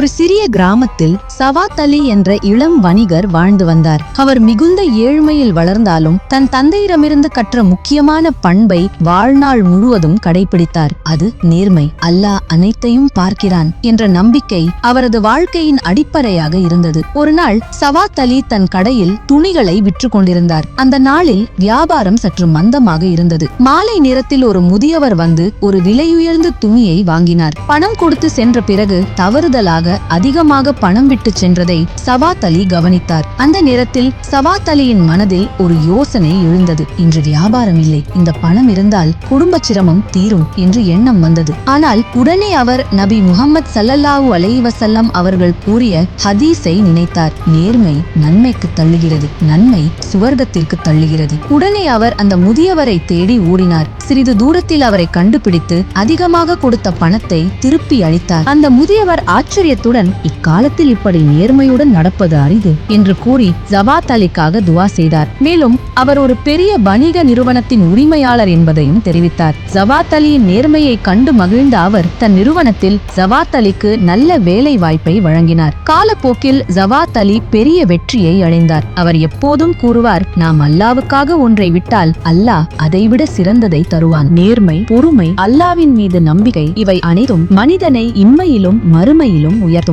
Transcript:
ஒரு சிறிய கிராமத்தில் சவாத் அலி என்ற இளம் வணிகர் வாழ்ந்து வந்தார். அவர் மிகுந்த ஏழ்மையில் வளர்ந்தாலும் தன் தந்தையிடமிருந்து கற்ற முக்கியமான பண்பை வாழ்நாள் முழுவதும் கடைபிடித்தார். அது நேர்மை அல்லாஹ் அனைத்தையும் பார்க்கிறான் என்ற நம்பிக்கை அவரது வாழ்க்கையின் அடிப்படையாக இருந்தது. ஒரு நாள் சவாத் அலி தன் கடையில் துணிகளை விற்று கொண்டிருந்தார். அந்த நாளில் வியாபாரம் சற்று மந்தமாக இருந்தது. மாலை நேரத்தில் ஒரு முதியவர் வந்து ஒரு விலையுயர்ந்த துணியை வாங்கினார். பணம் கொடுத்து சென்ற பிறகு தவறுதலாக அதிகமாக பணம் விட்டு சென்றதை சவாத் அலி கவனித்தார். அந்த நேரத்தில் சவாத் அலியின் மனதில் ஒரு யோசனை எழுந்தது. இன்று வியாபாரம் இல்லை. இந்த பணம் இருந்தால் குடும்ப சிரமம் தீரும் என்று எண்ணம் வந்தது. ஆனால் உடனே அவர் நபி முகமது சல்லல்லாஹு அலைவசல்லம் அவர்கள் கூறிய ஹதீஸை நினைத்தார். நேர்மை நன்மைக்கு தள்ளுகிறது. நன்மை சுவர்க்கத்திற்கு தள்ளுகிறது. உடனே அவர் அந்த முதியவரை தேடி ஓடினார். சிறிது தூரத்தில் அவரை கண்டுபிடித்து அதிகமாக கொடுத்த பணத்தை திருப்பி அளித்தார். அந்த முதியவர் ஆச்சரியத்துடன் இக்காலத்தில் இப்படி நேர்மையுடன் நடப்பது அரிது என்று கூறி ஜவாத் அலிக்காக துவா செய்தார். மேலும் அவர் ஒரு பெரிய வணிக நிறுவனத்தின் உரிமையாளர் என்பதையும் தெரிவித்தார். ஜவாத் அலியின் நேர்மையை கண்டு மகிழ்ந்த அவர் தன் நிறுவனத்தில் ஜவாத் அலிக்கு நல்ல வேலை வாய்ப்பை வழங்கினார். காலப்போக்கில் ஜவாத் அலி பெரிய வெற்றியை அடைந்தார். அவர் எப்போதும் கூறுவார் நாம் அல்லாவுக்காக ஒன்றை விட்டால் அல்லாஹ் அதைவிட சிறந்ததை தருவான். நேர்மை பொறுமை அல்லாவின் மீது நம்பிக்கை இவை அனைத்தும் மனிதனை இம்மையிலும் மறுமையிலும்